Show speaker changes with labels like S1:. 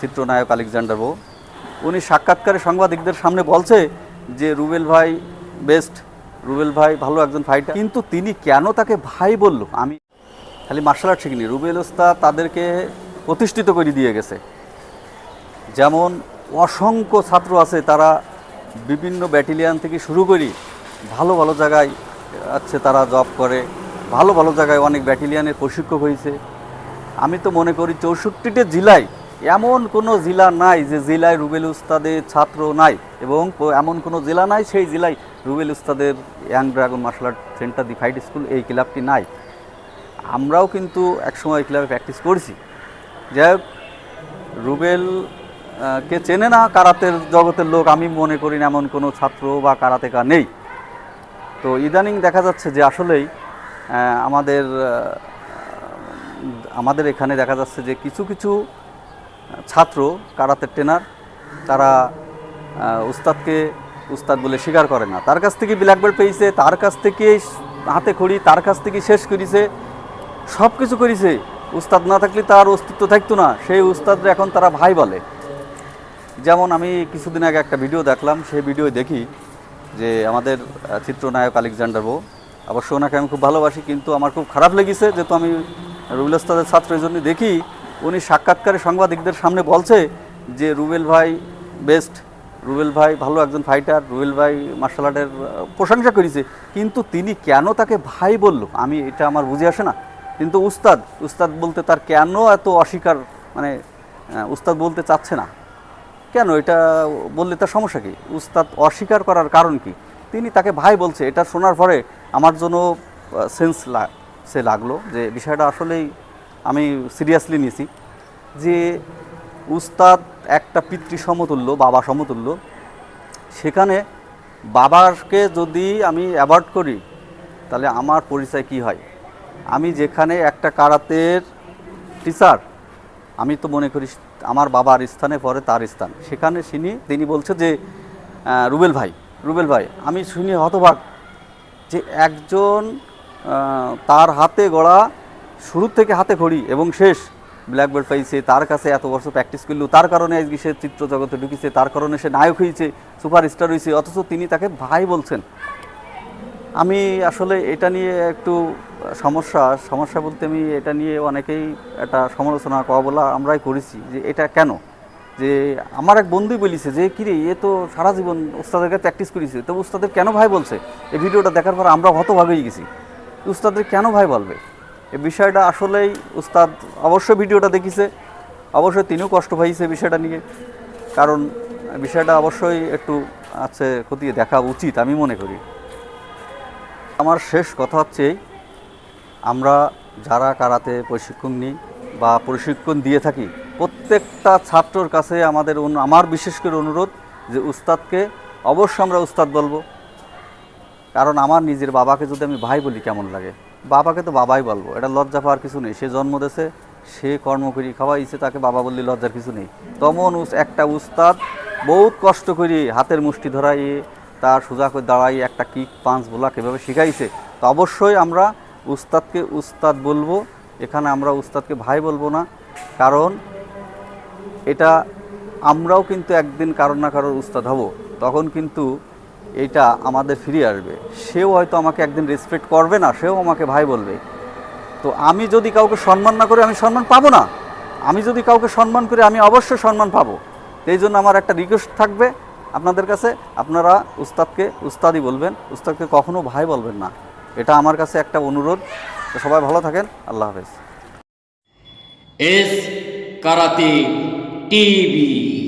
S1: চিত্রনায়ক আলেকজান্ডার বউ। উনি সাক্ষাৎকারে সাংবাদিকদের সামনে বলছে যে, রুবেল ভাই বেস্ট রুবেল ভাই ভালো একজন ফাইটার কিন্তু তিনি কেন তাকে ভাই বলল? আমি খালি মার্শাল আর্ট শিখিনি। রুবেল ওস্তাদ তাদেরকে প্রতিষ্ঠিত করে দিয়ে গেছে। যেমন অসংখ্য ছাত্র আছে, তারা বিভিন্ন ব্যাটেলিয়ান থেকে শুরু করি ভালো ভালো জায়গায় আছে, তারা জব করে। ভালো ভালো জায়গায় অনেক ব্যাটেলিয়ানের প্রশিক্ষক হয়েছে। আমি তো মনে করি চৌষট্টিটা জেলায় এমন কোনো জেলা নাই যে জেলায় রুবেল উস্তাদের ছাত্র নাই এবং এমন কোনো জেলা নাই সেই জেলায় রুবেল উস্তাদের young dragon martial art center the fight school এই ক্লাবটি নাই। আমরাও কিন্তু একসময় এই ক্লাবে প্র্যাকটিস করছি। যাই হোক, রুবেল কে চেনে না কারাতের জগতের লোক, আমি মনে করি না এমন কোনো ছাত্র বা কারাতেকা নেই। তো ইদানিং দেখা যাচ্ছে যে আসলেই আমাদের আমাদের এখানে দেখা যাচ্ছে যে কিছু কিছু ছাত্র, কারাতের ট্রেনার তারা উস্তাদকে উস্তাদ বলে স্বীকার করে না। তার কাছ থেকে ব্ল্যাক বেল্ট পেয়েছে, তার কাছ থেকে হাতে খড়ি, তার কাছ থেকে শেষ করেছে সব কিছু করেছে। উস্তাদ না থাকলে তার অস্তিত্ব থাকতো না, সেই উস্তাদরা এখন তারা ভাই বলে। যেমন আমি কিছুদিন আগে একটা ভিডিও দেখলাম, সেই ভিডিও দেখি যে আমাদের চিত্রনায়ক আলেকজান্ডার বউ। অবশ্য ওনাকে আমি খুব ভালোবাসি, কিন্তু আমার খুব খারাপ লেগেছে, যেহেতু আমি রুবেল ছাত্র, এই জন্য দেখি উনি সাক্ষাৎকারে সাংবাদিকদের সামনে বলছে যে রুবেল ভাই বেস্ট রুবেল ভাই ভালো একজন ফাইটার রুবেল ভাই মার্শাল আর্টের প্রশংসা করেছে। কিন্তু তিনি কেন তাকে ভাই বলল? আমি এটা আমার বুঝে আসে না। কিন্তু উস্তাদ উস্তাদ বলতে তার কেন এত অস্বীকার? মানে উস্তাদ বলতে চাচ্ছে না। কেন? এটা বললে তার সমস্যা কি? উস্তাদ অস্বীকার করার কারণ কি? তিনি তাকে ভাই বলছে। এটা শোনার পরে আমার জন্য সেন্স সে লাগল যে বিষয়টা আসলেই আমি সিরিয়াসলি নিয়েছি যে উস্তাদ একটা পিতৃ সমতুল্য বাবা সমতুল্য। সেখানে বাবাকে যদি আমি অ্যাভয়েড করি, তাহলে আমার পরিচয় কি হয়? আমি যেখানে একটা কারাতের টিচার আমি তো মনে করি আমার বাবার স্থানে, পরে তার স্থান। সেখানে শুনি তিনি বলছে যে রুবেল ভাই রুবেল ভাই, আমি শুনি হতবাক যে একজন তার হাতে গড়া শুরু থেকে হাতে খড়ি এবং শেষ। ব্ল্যাক বেল্ট পাইছে, তার কাছে এত বছর প্র্যাকটিস করল, তার কারণে আজকে সে চিত্র জগতে ঢুকেছে, তার কারণে সে নায়ক হয়েছে সুপারস্টার হয়েছে, অথচ তিনি তাকে ভাই বলছেন। আমি আসলে এটা নিয়ে একটু সমস্যা সমস্যা বলতে আমি এটা নিয়ে অনেকেই একটা সমালোচনা করা বলা আমরাই করেছি যে এটা কেন? যে আমার এক বন্ধুই বলিছে যে, কিরে, এ তো সারা জীবন ওস্তাদের কাছে প্র্যাকটিস করেছে তো উস্তাদের কেন ভাই বলছে? এই ভিডিওটা দেখার পর আমরা হতভাগ হয়ে গেছি। উস্তাদের কেন ভাই বলবে? এই বিষয়টা আসলেই উস্তাদ অবশ্যই ভিডিওটা দেখিছে। অবশ্যই তিনিও কষ্ট পাইছে বিষয়টা নিয়ে। কারণ বিষয়টা অবশ্যই একটু আছে খতিয়ে দেখা উচিত, আমি মনে করি। আমার শেষ কথা হচ্ছে, আমরা যারা কারাতে প্রশিক্ষণ নিই বা প্রশিক্ষণ দিয়ে থাকি, প্রত্যেকটা ছাত্রর কাছে আমাদের আমার বিশেষ করে অনুরোধ যে উস্তাদকে অবশ্যই আমরা উস্তাদ বলব। কারণ আমার নিজের বাবাকে যদি আমি ভাই বলি কেমন লাগে? বাবাকে তো বাবাই বলব, এটা লজ্জা পাওয়ার কিছু নেই। সে জন্ম দিয়েছে, সে কর্ম করি খাওয়া খাওয়াইছে, তাকে বাবা বললে লজ্জার কিছু নেই। তমন একটা উস্তাদ বহুত কষ্ট করি হাতের মুষ্টি ধরাই তার সোজা করে দাঁড়াই একটা কিক পাঁচ বোলা কীভাবে শিখাইছে। তো অবশ্যই আমরা উস্তাদকে উস্তাদ বলব, এখানে আমরা উস্তাদকে ভাই বলব না। কারণ এটা আমরাও কিন্তু একদিন কারোর না কারোর উস্তাদ হব। তখন কিন্তু এটা আমাদের ফিরে আসবে। সেও হয়তো আমাকে একদিন রেসপেক্ট করবে না, সেও আমাকে ভাই বলবে। তো আমি যদি কাউকে সম্মান না করে আমি সম্মান পাবো না। আমি যদি কাউকে সম্মান করি আমি অবশ্যই সম্মান পাবো। এই জন্য আমার একটা রিকোয়েস্ট থাকবে আপনাদের কাছে। আপনারা উস্তাদকে উস্তাদই বলবেন, উস্তাদকে কখনো ভাই বলবেন না। এটা আমার কাছে একটা অনুরোধ। তো সবাই ভালো থাকেন, আল্লাহ হাফেজ।
S2: S karate TV.